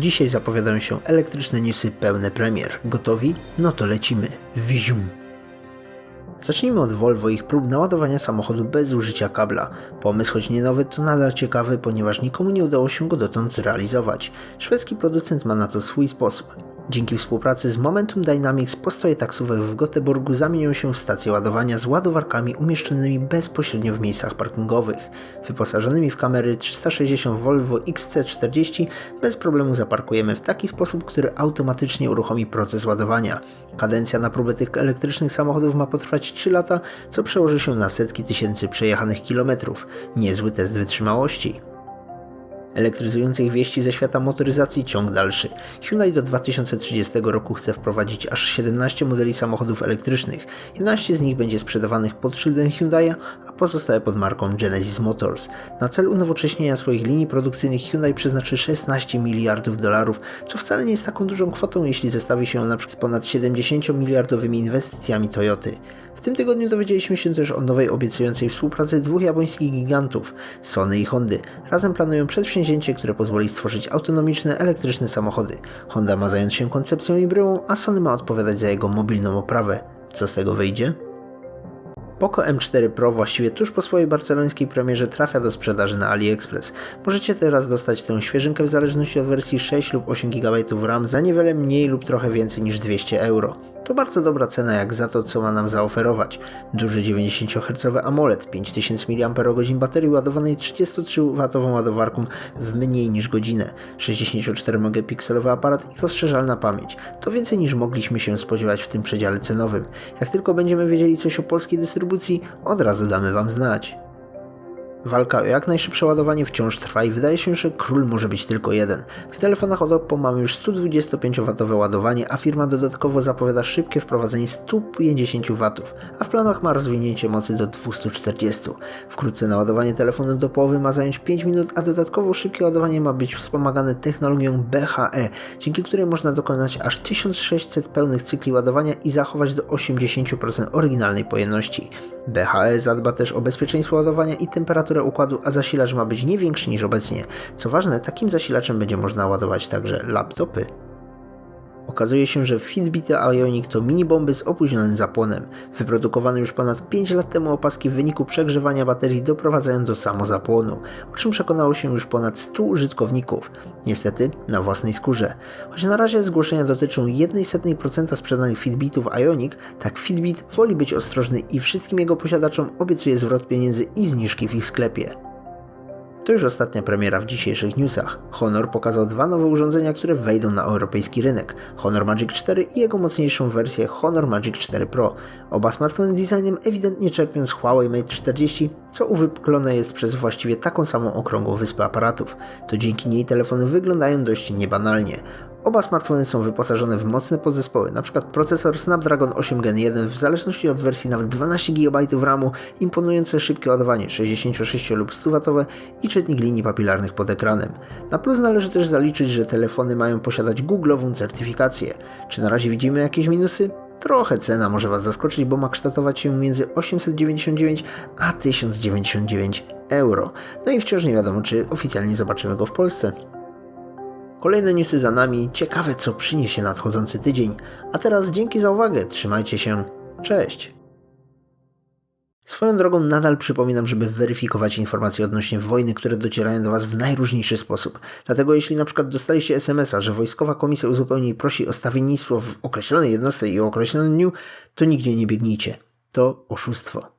Dzisiaj zapowiadają się elektryczne newsy pełne premier. Gotowi? No to lecimy. Wzium. Zacznijmy od Volvo i ich prób naładowania samochodu bez użycia kabla. Pomysł, choć nie nowy, to nadal ciekawy, ponieważ nikomu nie udało się go dotąd zrealizować. Szwedzki producent ma na to swój sposób. Dzięki współpracy z Momentum Dynamics postoje taksówek w Göteborgu zamienią się w stacje ładowania z ładowarkami umieszczonymi bezpośrednio w miejscach parkingowych. Wyposażonymi w kamery 360 Volvo XC40 bez problemu zaparkujemy w taki sposób, który automatycznie uruchomi proces ładowania. Kadencja na próbę tych elektrycznych samochodów ma potrwać 3 lata, co przełoży się na setki tysięcy przejechanych kilometrów. Niezły test wytrzymałości. Elektryzujących wieści ze świata motoryzacji ciąg dalszy. Hyundai do 2030 roku chce wprowadzić aż 17 modeli samochodów elektrycznych. 11 z nich będzie sprzedawanych pod szyldem Hyundai'a, a pozostałe pod marką Genesis Motors. Na cel unowocześnienia swoich linii produkcyjnych Hyundai przeznaczy 16 miliardów dolarów, co wcale nie jest taką dużą kwotą, jeśli zestawi się na przykład z ponad 70 miliardowymi inwestycjami Toyoty. W tym tygodniu dowiedzieliśmy się też o nowej obiecującej współpracy dwóch japońskich gigantów, Sony i Hondy. Razem planują przedsięwzięcie, które pozwoli stworzyć autonomiczne, elektryczne samochody. Honda ma zająć się koncepcją i bryłą, a Sony ma odpowiadać za jego mobilną oprawę. Co z tego wyjdzie? Poco M4 Pro właściwie tuż po swojej barcelońskiej premierze trafia do sprzedaży na AliExpress. Możecie teraz dostać tę świeżynkę w zależności od wersji 6 lub 8 GB RAM za niewiele mniej lub trochę więcej niż 200 euro. To bardzo dobra cena jak za to, co ma nam zaoferować. Duży 90 Hz AMOLED, 5000 mAh baterii ładowanej 33W ładowarką w mniej niż godzinę, 64-megapikselowy aparat i rozszerzalna pamięć. To więcej niż mogliśmy się spodziewać w tym przedziale cenowym. Jak tylko będziemy wiedzieli coś o polskiej dystrybucji, od razu damy Wam znać. Walka o jak najszybsze ładowanie wciąż trwa i wydaje się, że król może być tylko jeden. W telefonach od Oppo mamy już 125W ładowanie, a firma dodatkowo zapowiada szybkie wprowadzenie 150W, a w planach ma rozwinięcie mocy do 240. Wkrótce naładowanie telefonu do połowy ma zająć 5 minut, a dodatkowo szybkie ładowanie ma być wspomagane technologią BHE, dzięki której można dokonać aż 1600 pełnych cykli ładowania i zachować do 80% oryginalnej pojemności. BHE zadba też o bezpieczeństwo ładowania i temperaturę układu, a zasilacz ma być nie większy niż obecnie. Co ważne, takim zasilaczem będzie można ładować także laptopy. Okazuje się, że Fitbit Ionic to mini bomby z opóźnionym zapłonem. Wyprodukowano już ponad 5 lat temu opaski w wyniku przegrzewania baterii doprowadzają do samozapłonu, o czym przekonało się już ponad 100 użytkowników. Niestety na własnej skórze. Choć na razie zgłoszenia dotyczą 1,1% sprzedanych Fitbitów Ionic, tak Fitbit woli być ostrożny i wszystkim jego posiadaczom obiecuje zwrot pieniędzy i zniżki w ich sklepie. To już ostatnia premiera w dzisiejszych newsach. Honor pokazał dwa nowe urządzenia, które wejdą na europejski rynek. Honor Magic 4 i jego mocniejszą wersję Honor Magic 4 Pro. Oba smartfony designem ewidentnie czerpią z Huawei Mate 40, co uwypuklone jest przez właściwie taką samą okrągłą wyspę aparatów. To dzięki niej telefony wyglądają dość niebanalnie. Oba smartfony są wyposażone w mocne podzespoły, np. procesor Snapdragon 8 Gen 1 w zależności od wersji nawet 12 GB RAMu, imponujące szybkie ładowanie 66 lub 100W i czytnik linii papilarnych pod ekranem. Na plus należy też zaliczyć, że telefony mają posiadać Google'ową certyfikację. Czy na razie widzimy jakieś minusy? Trochę cena może Was zaskoczyć, bo ma kształtować się między 899 a 1099 euro. No i wciąż nie wiadomo, czy oficjalnie zobaczymy go w Polsce. Kolejne newsy za nami, ciekawe co przyniesie nadchodzący tydzień. A teraz dzięki za uwagę, trzymajcie się, cześć! Swoją drogą nadal przypominam, żeby weryfikować informacje odnośnie wojny, które docierają do Was w najróżniejszy sposób. Dlatego jeśli na przykład dostaliście SMS-a, że Wojskowa Komisja Uzupełnień prosi o stawiennictwo w określonej jednostce i o określonym dniu, to nigdzie nie biegnijcie. To oszustwo.